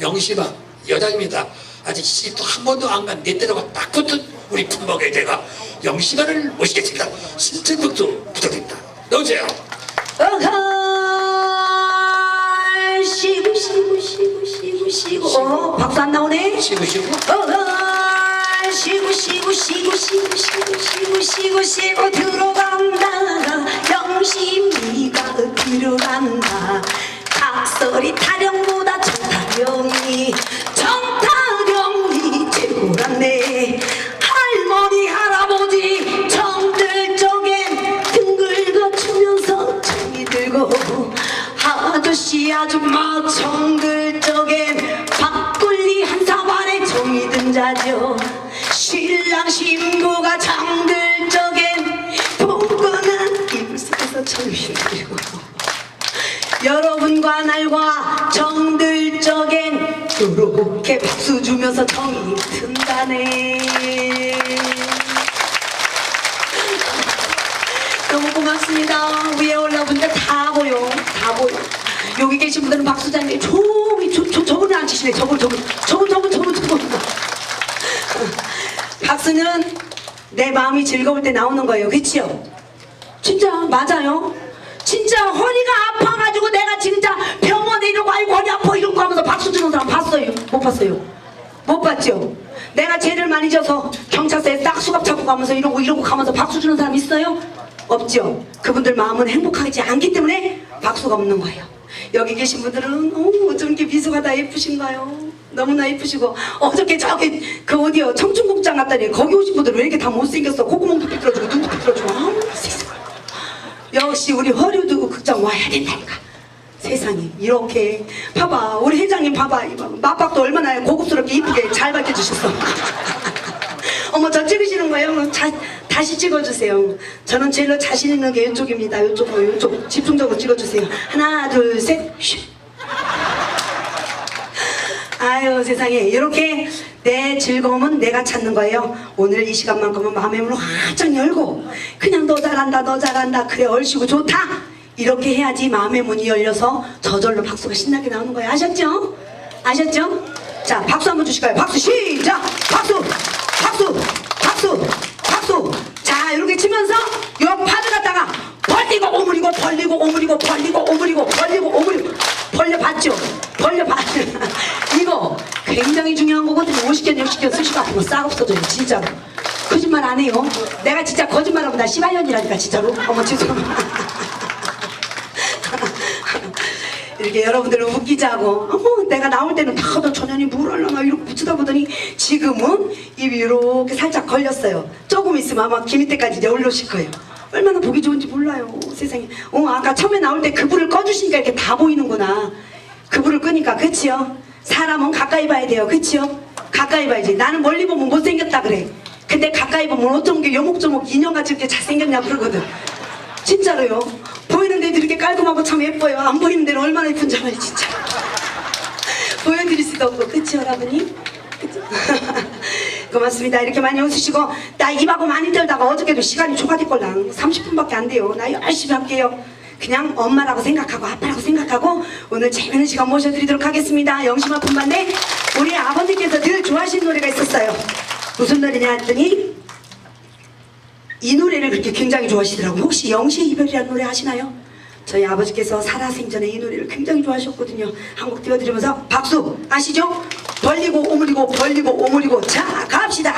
영심아 여자입니다. 아직 시집도 한 번도 안 간 내 때려가 딱 붙은 우리 품목의 제가 영심아를 모시겠습니다. 신청곡도 부탁드립니다. 넣으세요. 어허 어 박수 안 나오네 쉬고 쉬고 어허 쉬고 쉬고 쉬고 쉬고 쉬고 쉬고 쉬고 쉬고 들어간다 영심이가 들어간다 각설이 타령보다 정타령이 정타령이 최고란네 할머니 할아버지 정들 쪽엔 등 긁어주면서 정이 들고 아저씨 아줌마 정들 쪽엔 막걸리 한 사발에 정이 든 자죠. 신랑 신부가 정들 쪽엔 봉건한 이불 속에서 정이 들고 여러분과 날과 요렇게 박수 주면서 정이 든다네. 너무 고맙습니다. 위에 올라분들 다 보여. 다 보여. 여기 계신 분들은 박수 잘해 저기 저, 저, 저분을 안 치시네. 저분 저분. 저분 저분 저분 저분. 박수는 내 마음이 즐거울 때 나오는 거예요. 그치요? 진짜 맞아요. 진짜 허리가 아파가지고 내가 진짜 병 원에 이러고 아이고 허리 아파 이러고 하면서 박수 주는 사람 봤어요? 못 봤어요? 못 봤죠? 내가 죄를 많이 져서 경찰서에 딱 수갑 잡고 가면서 이러고 이러고 가면서 박수 주는 사람 있어요? 없죠? 그분들 마음은 행복하지 않기 때문에 박수가 없는 거예요. 여기 계신 분들은 어, 어쩜 이렇게 미소가 다 예쁘신가요? 너무나 예쁘시고 어저께 저기 그 어디요 청춘국장 갔더니 거기 오신 분들 왜 이렇게 다 못생겼어 콧구멍도 삐뚤어지고 눈도 삐뚤어지고 아우 역시 우리 허리우드 극장 와야 된다니까 세상에. 이렇게 봐봐. 우리 회장님 봐봐. 맞박도 얼마나 고급스럽게 이쁘게 잘 밝혀주셨어. 어머 저 찍으시는 거예요? 자, 다시 찍어주세요. 저는 제일 자신 있는 게 이쪽입니다. 이쪽으로 이쪽 집중적으로 찍어주세요. 하나 둘셋. 아유 세상에. 이렇게 내 즐거움은 내가 찾는 거예요. 오늘 이 시간만큼은 마음의 문을 활짝 열고 그냥 너 잘한다 너 잘한다. 그래 얼씨구 좋다 이렇게 해야지 마음의 문이 열려서 저절로 박수가 신나게 나오는 거예요 아셨죠? 아셨죠? 자 박수 한번 주실까요? 박수 시작! 박수! 박수! 박수! 박수! 자 이렇게 치면서 요 파드 갖다가 벌리고 오므리고 벌리고 오므리고 벌리고 오므리고 벌리고 오므리고 벌려봤죠? 벌려봤 이거 굉장히 중요한 거거든요. 50개 60개 수시 같은 거싹 없어져요 진짜로. 거짓말 안 해요. 내가 진짜 거짓말하면 나 씨발년이라니까 진짜로. 어머 죄송합니다 이렇게 여러분들을 웃기자 하고 어머 내가 나올 때는 다들 전현이 물 하려나 이렇게 붙이다 보더니 지금은 입이 이렇게 살짝 걸렸어요. 조금 있으면 아마 기밑에까지 이제 올라오실 거예요. 얼마나 보기 좋은지 몰라요. 세상에. 어 아까 처음에 나올 때 그 불을 꺼주시니까 이렇게 다 보이는구나. 그 불을 끄니까 그치요? 사람은 가까이 봐야 돼요. 그치요? 가까이 봐야지. 나는 멀리 보면 못생겼다 그래. 근데 가까이 보면 어떤 게 요목조목 인형같이 이렇게 잘생겼냐 그러거든. 진짜로요. 보이는 데도 이렇게 깔끔하고 참 예뻐요. 안 보이는 데는 얼마나 예쁜지 알아요, 진짜. 보여드릴 수도 없고, 그치, 여러분이? 그치? 고맙습니다. 이렇게 많이 웃으시고, 나 입하고 많이 떨다가 어저께도 시간이 초과됐걸랑 30분밖에 안 돼요. 나 열심히 할게요. 그냥 엄마라고 생각하고 아빠라고 생각하고 오늘 재밌는 시간 모셔드리도록 하겠습니다. 영심아 분반대 우리 아버님께서 늘 좋아하시는 노래가 있었어요. 무슨 노래냐 했더니 이 노래를 그렇게 굉장히 좋아하시더라고요. 혹시 영시의 이별이라는 노래 아시나요? 저희 아버지께서 살아생전에 이 노래를 굉장히 좋아하셨거든요. 한 곡 띄워드리면서 박수 아시죠? 벌리고 오므리고 벌리고 오므리고 자 갑시다.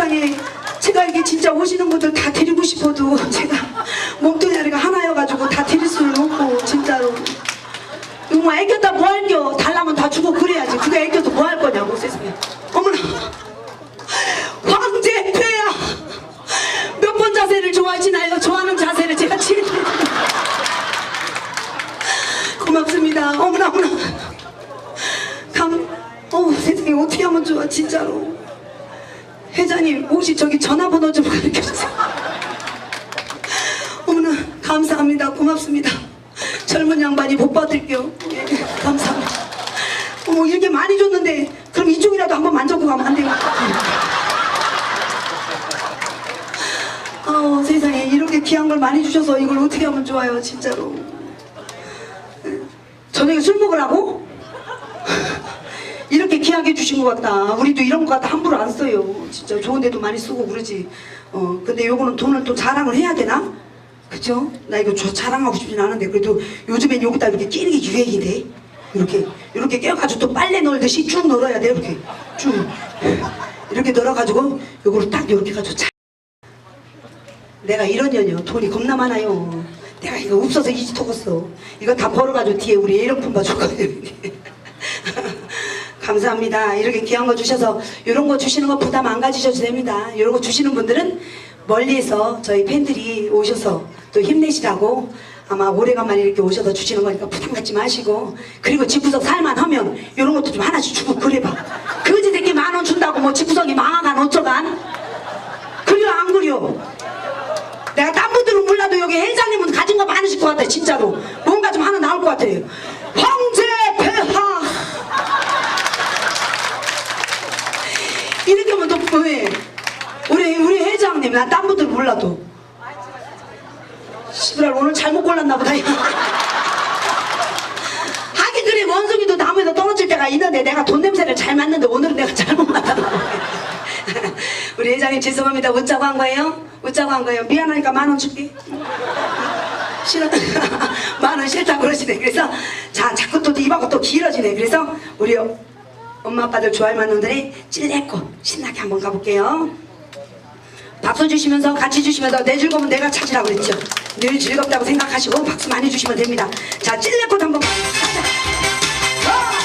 세상에 제가 이게 진짜 오시는 분들 다 드리고 싶어도 제가 몸뚱아리가 하나여가지고 다 드릴 수는 없고 진짜로. 이거 뭐 애꼈다 뭐 할겨? 달라면 다 주고 그래야지. 그게 애껴도 뭐 할 거냐고 세상에. 어머나. 황제 폐야. 몇 번 자세를 좋아하시나요? 좋아하는 자세를 제가 지금 고맙습니다. 어머나 어머나. 감, 어 세상에 어떻게 하면 좋아 진짜로 회장님 혹시 저기 전화번호 좀 가르쳐주세요. 어머나 감사합니다. 고맙습니다. 젊은 양반이 못 받을게요. 예, 감사합니다. 어머 이렇게 많이 줬는데 그럼 이쪽이라도 한번 만져보고 가면 안 돼요? 아 세상에 이렇게 귀한 걸 많이 주셔서 이걸 어떻게 하면 좋아요 진짜로. 저녁에 술 먹으라고? 이렇게 귀하게 주신 것 같다. 우리도 이런 거 같다 함부로 안 써요. 진짜 좋은 데도 많이 쓰고 그러지. 어, 근데 요거는 돈을 또 자랑을 해야 되나? 그쵸? 나 이거 저 자랑하고 싶진 않은데 그래도 요즘엔 여기다 이렇게 끼는 게 유행이네. 이렇게 이렇게 껴가지고 또 빨래 널듯이 쭉 널어야 돼 이렇게 쭉 이렇게 널어가지고 요거를 딱 이렇게 가지고 차. 내가 이런 년이요 돈이 겁나 많아요 내가 이거 없어서 이지 터었어 이거 다 벌어가지고 뒤에 우리 예령품 봐줄 거예요 감사합니다. 이렇게 귀한 거 주셔서 이런 거 주시는 거 부담 안 가지셔도 됩니다. 이런 거 주시는 분들은 멀리에서 저희 팬들이 오셔서 또 힘내시라고 아마 오래간만에 이렇게 오셔서 주시는 거니까 부담 갖지 마시고 그리고 집구석 살만하면 이런 것도 좀 하나씩 주고 그래봐. 그지? 새끼 만 원 준다고 뭐 집구석이 망하간 어쩌간? 그려 안 그려 내가 딴 분들은 몰라도 여기 회장님은 가진 거 많으실 것 같아 진짜로. 뭔가 좀 하나 나올 것 같아요. 황제 폐하 이렇게 하면 또 왜? 우리 우리 회장님 난딴 분들 몰라도. 시부랄 오늘 잘못 골랐나 보다 하긴 그래 원숭이도 나무에서 떨어질 때가 있는데 내가 돈 냄새를 잘 맡는데 오늘은 내가 잘못 맡았나 우리 회장님 죄송합니다. 웃자고 한 거예요? 웃자고 한 거예요? 미안하니까 만 원 줄게. 싫어 만원 싫다 그러시네. 그래서 자 자꾸 또 입하고 또 길어지네. 그래서 우리 엄마 아빠들 좋아할 만한 분들이 찔레꽃 신나게 한번 가볼게요. 박수 주시면서 같이 주시면서 내 즐거움은 내가 찾으라고 그랬죠. 늘 즐겁다고 생각하시고 박수 많이 주시면 됩니다. 자 찔레꽃 한번. 가자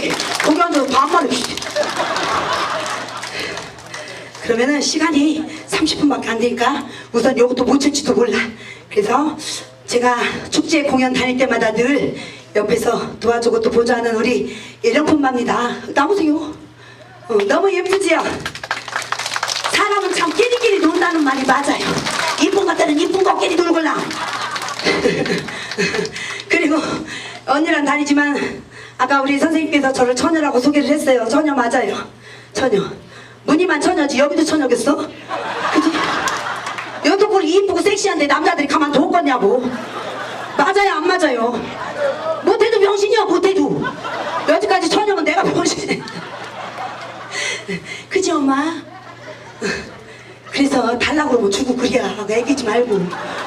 왜 거기 앉아서 반말을 해 그러면은 시간이 30분밖에 안 되니까 우선 이것도 못 칠지도 몰라. 그래서 제가 축제 공연 다닐 때마다 늘 옆에서 도와주고 또 보조하는 우리 예령품마입니다. 나오세요. 어, 너무 예쁘지요? 사람은 참 끼리끼리 논다는 말이 맞아요. 이쁜 것들은 이쁜 것끼리 놀걸라. 그리고 언니랑 다니지만 아까 우리 선생님께서 저를 처녀라고 소개를 했어요. 처녀 맞아요. 처녀. 무늬만 처녀지 여기도 처녀겠어? 그지? 볼 이쁘고 섹시한데 남자들이 가만 둬 거냐고. 맞아요 안 맞아요? 못해도 병신이야 못해도. 여지까지 처녀면 내가 병신. 그지 엄마? 그래서 달라고 그러면 주고 그래야 애기지 말고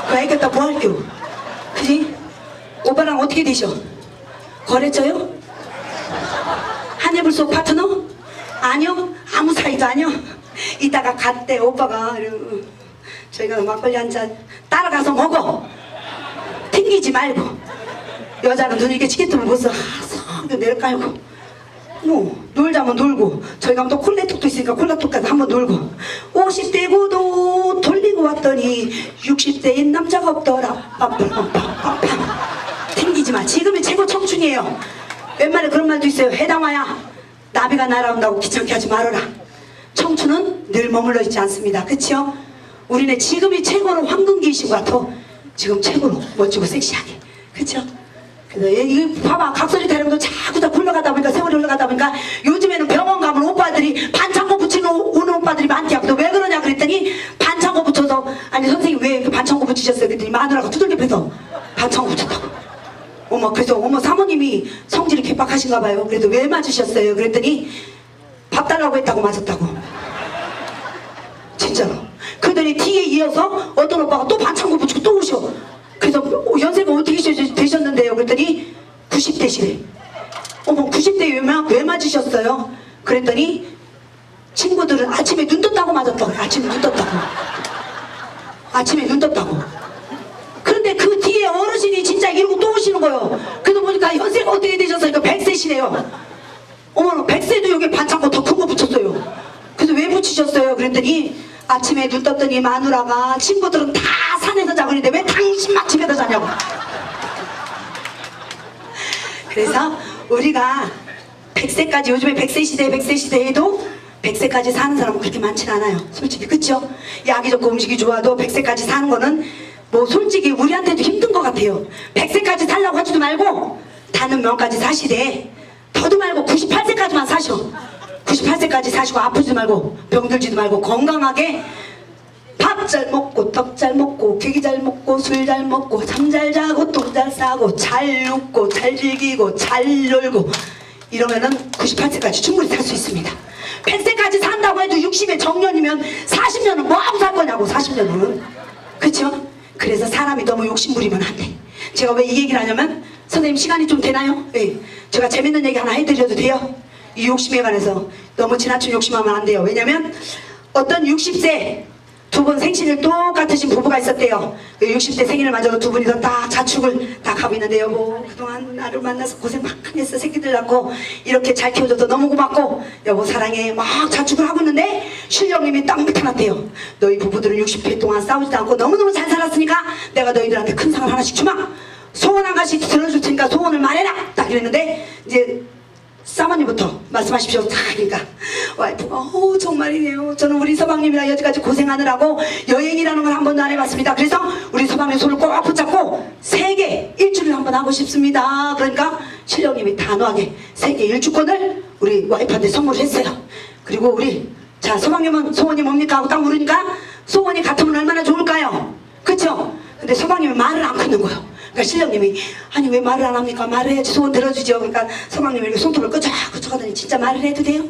그 애기다 뭐 할게요 그지? 오빠랑 어떻게 되셔? 거래처요? 한해불속 파트너? 아니요. 아무 사이도 아니요. 이따가 갔대 오빠가. 저희가 막걸리 한 잔 따라가서 먹어. 튕기지 말고. 여자는 눈 이렇게 치겠다면 벌써 성그 내려깔고. 뭐 놀자면 놀고. 저희 가면 또 콜레톡도 있으니까 콜라톡까지 한번 놀고. 50대고도 돌리고 왔더니 60대인 남자가 없더라. 빰빰빰빰빰 튕기지 마. 지금이 최고 청춘이에요. 웬만에 그런 말도 있어요. 해당화야 나비가 날아온다고 귀찮게 하지 말아라. 청춘은 늘 머물러 있지 않습니다. 그치요? 우리는 지금이 최고로 황금기이신 것 같아. 지금 최고로 멋지고 섹시하게. 그쵸? 그래서 얘- 봐봐. 각설이 타령도 자꾸 다 굴러가다 보니까 세월이 흘러가다 보니까 요즘에는 병원 가면 오빠들이 반창고 붙이는 오- 오는 오빠들이 많대요 그래서 왜 그러냐 그랬더니 반창고 붙여서 아니 선생님 왜 반창고 붙이셨어요? 그랬더니 마누라가 두들겨 패서 반창고 붙였다고 어머 그래서 어머 사모님이 성질이 개빡하신가 봐요. 그래도 왜 맞으셨어요? 그랬더니 밥 달라고 했다고 맞았다고. 진짜로. 그러더니 뒤에 이어서 어떤 오빠가 또 반창고 붙이고 또 오셔. 그래서 어, 연세가 어떻게 되셨는데요? 그랬더니 90대시래 어머 90대 왜, 맞으셨어요? 그랬더니 친구들은 아침에 눈 떴다고 맞았다고. 아침에 눈 떴다고. 아침에 눈 떴다고. 그런데 그 어르신이 진짜 이러고 또 오시는 거예요. 그래서 보니까 연세가 어떻게 되셨어요? 100세시래요. 어머 100세도 여기 반창고 더 큰 거 붙였어요. 그래서 왜 붙이셨어요? 그랬더니 아침에 눈 떴더니 마누라가 친구들은 다 산에서 자고 있는데 왜 당신만 집에서 자냐고. 그래서 우리가 100세까지 요즘에 100세 시대 100세 시대에도 100세까지 사는 사람은 그렇게 많진 않아요. 솔직히. 그쵸? 약이 좋고 음식이 좋아도 100세까지 사는 거는 뭐 솔직히 우리한테도 힘든 것 같아요. 100세까지 살라고 하지도 말고 다는 명까지 사시되 더도 말고 98세까지만 사셔. 98세까지 사시고 아프지도 말고 병들지도 말고 건강하게 밥 잘 먹고 떡 잘 먹고 고기 잘 먹고 술 잘 먹고 잠 잘 자고 똥잘 싸고 잘 눕고 잘 즐기고 잘 놀고 이러면은 98세까지 충분히 살 수 있습니다. 100세까지 산다고 해도 60에 정년이면 40년은 뭐하고 살 거냐고 40년은. 그쵸? 그래서 사람이 너무 욕심부리면 안 돼 제가 왜 이 얘기를 하냐면 선생님 시간이 좀 되나요? 예. 제가 재밌는 얘기 하나 해드려도 돼요? 이 욕심에 관해서 너무 지나친 욕심하면 안 돼요 왜냐면 어떤 60세 두 분 생신을 똑같으신 부부가 있었대요. 그 60대 생일을 맞아도 두 분이 서 딱 자축을 다 가고 있는데 여보 그동안 나를 만나서 고생 많이 했어. 새끼들 낳고 이렇게 잘 키워줘서 너무 고맙고. 여보 사랑해. 막 자축을 하고 있는데 신령님이 딱 나타났대요. 너희 부부들은 60회 동안 싸우지도 않고 너무너무 잘 살았으니까 내가 너희들한테 큰 상을 하나씩 주마. 소원 한 가지 들어줄 테니까 소원을 말해라. 딱 이랬는데 이제 사모님부터 말씀하십시오. 다 그러니까 와이프가 어우 정말이네요. 저는 우리 서방님이랑 여지까지 고생하느라고 여행이라는 걸 한 번도 안 해봤습니다. 그래서 우리 서방님 손을 꼭 붙잡고 세계 일주를 한번 하고 싶습니다. 그러니까 신령님이 단호하게 세계 일주권을 우리 와이프한테 선물했어요. 그리고 우리 자 서방님은 소원이 뭡니까 하고 딱 물으니까 소원이 같으면 얼마나 좋을까요? 그쵸? 근데 서방님이 말을 안 끊는 거예요. 그러니까 신령님이 아니 왜 말을 안 합니까? 말을 해야지 소원 들어주죠. 그러니까 서방님이 이렇게 손톱을 끄적끄적 하더니 진짜 말을 해도 돼요?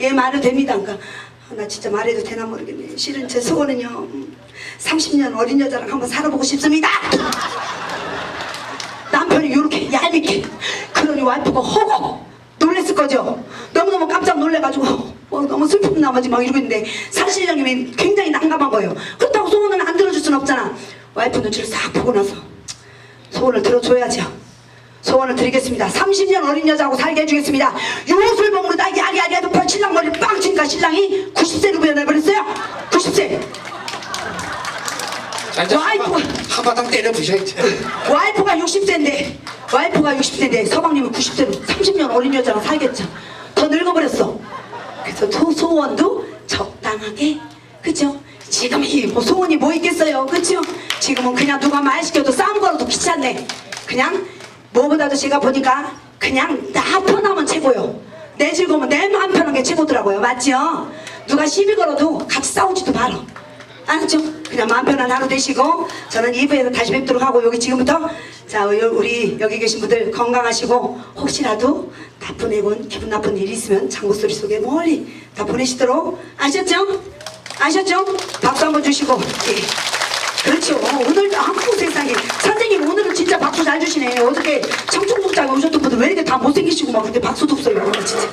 예 말을 됩니다. 그러니까 아, 나 진짜 말해도 되나 모르겠네. 실은 제 소원은요. 음, 30년 어린 여자랑 한번 살아보고 싶습니다. 남 그랬더니 와이프가 허거 놀랬을 거죠. 너무너무 깜짝 놀래가지고 어, 너무 슬픈 나머지 막 이러고 있는데 사실장님이 굉장히 난감한 거예요. 그렇다고 소원은 안 들어줄 순 없잖아. 와이프 눈치를 싹 보고 나서 소원을 들어줘야죠. 소원을 드리겠습니다. 30년 어린 여자하고 살게 해주겠습니다. 요술봉으로 나 야리야리해도 별 신랑 머리를 빵 치니까 신랑이 90세로 변해버렸어요. 90세. 자, 이제 와이프. 한바- 한바탕 때려 부셔야지. 와이프가 60세인데 와이프가 60세인데 서방님은 90세로 30년 어린 여자랑 살겠죠 더 늙어버렸어 그래서 소, 소원도 적당하게 그죠 지금 이뭐 소원이 뭐 있겠어요? 그죠 지금은 그냥 누가 말 시켜도 싸움 걸어도 귀찮네. 그냥 뭐보다도 제가 보니까 그냥 나 편하면 최고요. 내 즐거우면 내 마음 편한 게 최고더라고요. 맞죠? 누가 시비 걸어도 같이 싸우지도 말어 알았죠? 그냥 마음 편한 하루 되시고 저는 2부에서 다시 뵙도록 하고 여기 지금부터 자 우리 여기 계신 분들 건강하시고 혹시라도 나쁜 애군 기분 나쁜 일이 있으면 장구 소리 속에 멀리 다 보내시도록 아셨죠? 아셨죠? 박수 한번 주시고. 예. 그렇죠. 오늘도 한국 세상에. 선생님 오늘은 진짜 박수 잘 주시네. 어저께 청춘국장에 오셨던 분들 왜 이렇게 다 못생기시고 막 그렇게 박수도 없어요? 오늘 진짜